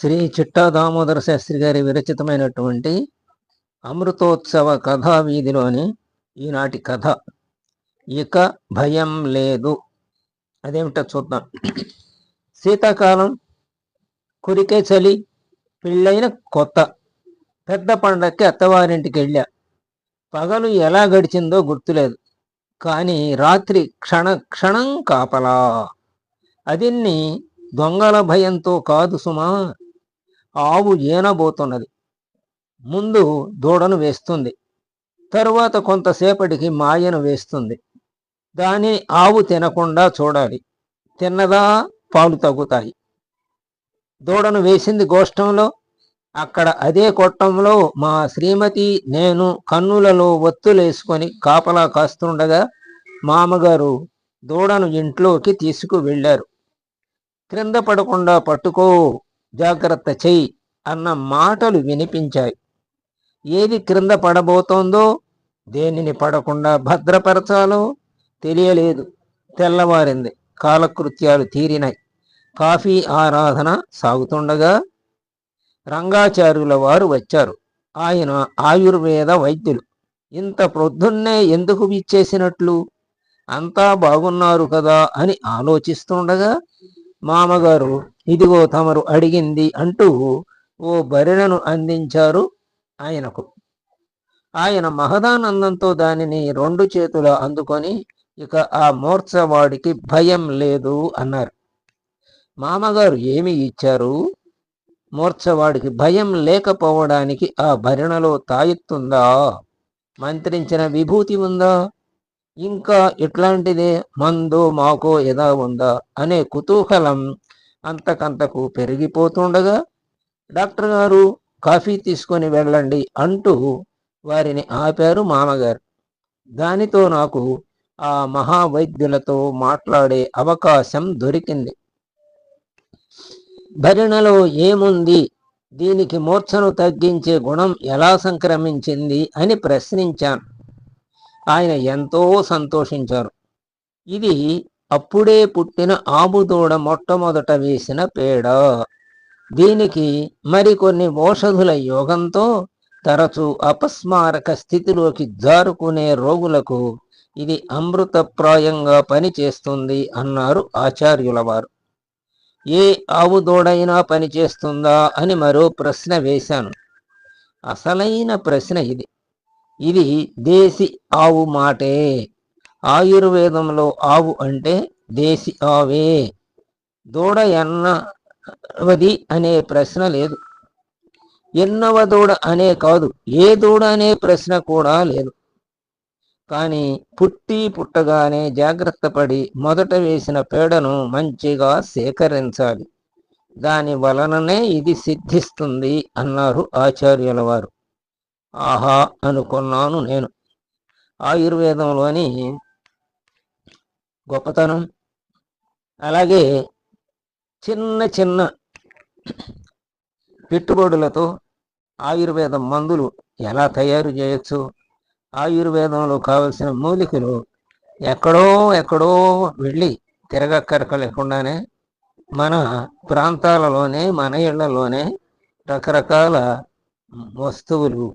శ్రీ చిట్టా దామోదర శాస్త్రి గారి విరచితమైనటువంటి అమృతోత్సవ కథా వీధిలోని ఈనాటి కథ. ఇక భయం లేదు. అదేమిటో చూద్దాం. శీతాకాలం కురికే చలి పెళ్ళైన కొత్త. పెద్ద పండక్కి అత్తవారింటికి వెళ్ళా. పగలు ఎలా గడిచిందో గుర్తులేదు. కానీ రాత్రి క్షణ క్షణం కాపలా. అదిన్ని దొంగల భయంతో కాదు సుమా. ఆవు ఏనబోతున్నది. ముందు దూడను వేస్తుంది. తరువాత కొంతసేపటికి మాయను వేస్తుంది. దాని ఆవు తినకుండా చూడాలి. తిన్నదా పాలు తగ్గుతాయి. దూడను వేసింది గోష్టంలో అక్కడ అదే కొట్టంలో మా శ్రీమతి నేను కన్నులలో ఒత్తులేసుకొని కాపలా కాస్తుండగా మామగారు దూడను ఇంట్లోకి తీసుకు వెళ్ళారు క్రింద పడకుండా పట్టుకో జాగ్రత్త చెయ్యి అన్న మాటలు వినిపించాయి. ఏది క్రింద పడబోతోందో దేనిని పడకుండా భద్రపరచాలో తెలియలేదు. తెల్లవారింది. కాలకృత్యాలు తీరినాయి. కాఫీ ఆరాధన సాగుతుండగా రంగాచార్యుల వారు వచ్చారు. ఆయన ఆయుర్వేద వైద్యులు. ఇంత ప్రొద్దున్నే ఎందుకు విచ్చేసినట్లు? అంతా బాగున్నారు కదా అని ఆలోచిస్తుండగా మామగారు ఇదిగో తమరు అడిగింది అంటూ ఓ బరిణను అందించారు ఆయనకు. ఆయన మహదానందంతో దానిని రెండు చేతుల అందుకొని ఇక ఆ మూర్ఛవాడికి భయం లేదు అన్నారు. మామగారు ఏమి ఇచ్చారు? మూర్ఛవాడికి భయం లేకపోవడానికి ఆ భరిణలో తాయెత్తుందా? మంత్రించిన విభూతి ఉందా? ఇంకా ఇట్లాంటిదే మందో మాకో ఎదా ఉందా? అనే కుతూహలం అంతకంతకు పెరిగిపోతుండగా డాక్టర్ గారు కాఫీ తీసుకొని వెళ్ళండి అంటూ వారిని ఆపారు మామగారు. దానితో నాకు ఆ మహావైద్యులతో మాట్లాడే అవకాశం దొరికింది. భరిణలో ఏముంది? దీనికి మూర్ఛను తగ్గించే గుణం ఎలా సంక్రమించింది అని ప్రశ్నించాను. ఆయన ఎంతో సంతోషించారు. ఇది అప్పుడే పుట్టిన ఆబుదూడ మొట్టమొదట వేసిన పేడ. దీనికి మరికొన్ని ఓషధుల యోగంతో తరచూ అపస్మారక స్థితిలోకి జారుకునే రోగులకు ఇది అమృతప్రాయంగా పనిచేస్తుంది అన్నారు ఆచార్యుల వారు. ఏ ఆవు దూడైనా పనిచేస్తుందా అని మరో ప్రశ్న వేశాను. అసలైన ప్రశ్న ఇది. ఇది దేశి ఆవు మాటే. ఆయుర్వేదంలో ఆవు అంటే దేశి ఆవే. దూడ ఎన్నవది అనే ప్రశ్న లేదు. ఎన్నవ దూడ అనే కాదు ఏ దూడ అనే ప్రశ్న కూడా లేదు. కానీ పుట్టి పుట్టగానే జాగ్రత్త పడి మొదట వేసిన పేడను మంచిగా సేకరించాలి. దాని వలననే ఇది సిద్ధిస్తుంది అన్నారు ఆచార్యుల వారు. ఆహా అనుకున్నాను నేను. ఆయుర్వేదంలోని గొప్పతనం. అలాగే చిన్న చిన్న పెట్టుబడులతో ఆయుర్వేద మందులు ఎలా తయారు చేయొచ్చు? ఆయుర్వేదంలో కావలసిన మూలికలు ఎక్కడో ఎక్కడో వెళ్ళి తిరగక్కరక లేకుండానే మన ప్రాంతాలలోనే మన ఇళ్ళలోనే రకరకాల వస్తువులు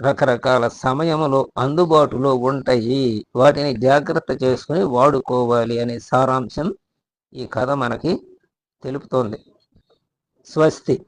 రకరకాల సమయంలో అందుబాటులో ఉంటాయి. వాటిని జాగ్రత్త చేసుకుని వాడుకోవాలి అనే సారాంశం ఈ కథ మనకి తెలుపుతోంది. స్వస్తి.